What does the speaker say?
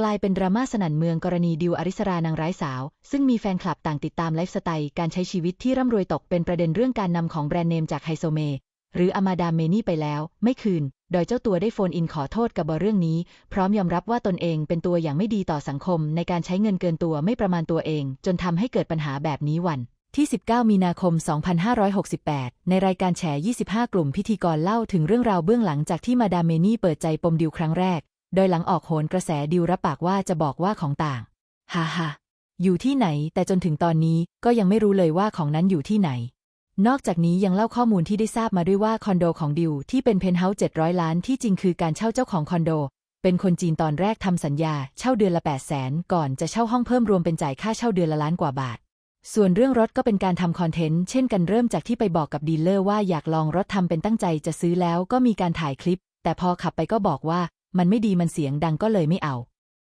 กลายเป็นดราม่าสนั่นเมืองกรณีดิวอริสรานางร้ายสาว ซึ่งมีแฟนคลับต่างติดตามไลฟ์สไตล์การใช้ชีวิตที่ร่ำรวยตกเป็นประเด็นเรื่องการนำของแบรนด์เนมจากไฮโซเม หรืออามาดามเมนี่ไปแล้ว ไม่คืน โดยเจ้าตัวได้โฟนอินขอโทษกับบเรื่องนี้ พร้อมยอมรับว่าตนเองเป็นตัวอย่างไม่ดีต่อสังคม ในการใช้เงินเกินตัวไม่ประมาณตัวเอง จนทำให้เกิดปัญหาแบบนี้วันที่ 19 มีนาคม 2568 ในรายการแฉ 25 กลุ่มพิธีกรเล่าถึงเรื่องราวเบื้องหลังจากที่มาดามเมนี่เปิดใจปมดิวครั้งแรก โดยหลังออกโหนกระแสดิวรับปากว่าจะบอกว่าของต่างฮ่าฮ่าอยู่ที่ไหน แต่จนถึงตอนนี้ก็ยังไม่รู้เลยว่าของนั้นอยู่ที่ไหน นอกจากนี้ยังเล่าข้อมูลที่ได้ทราบมาด้วยว่าคอนโดของดิวที่เป็นเพนท์เฮาส์700 ล้านที่จริงคือการเช่าเจ้าของคอนโด เป็นคนจีนตอนแรกทำสัญญา เช่าเดือนละ 8 0 0แสนก่อนจะเช่าห้องเพิ่มรวมเป็นจ่ายค่าเช่าเดือนละล้านกว่าบาท ส่วนเรื่องรถก็เป็นการทำคอนเทนต์เช่นกันเริ่มจากที่ไปบอกกับดีลเลอร์ว่าอยากลองรถทำเป็นตั้งใจจะซื้อแล้วก็มีการถ่ายคลิป แต่พอขับไปก็บอกว่า มันไม่ดีมันเสียงดังก็เลยไม่เอา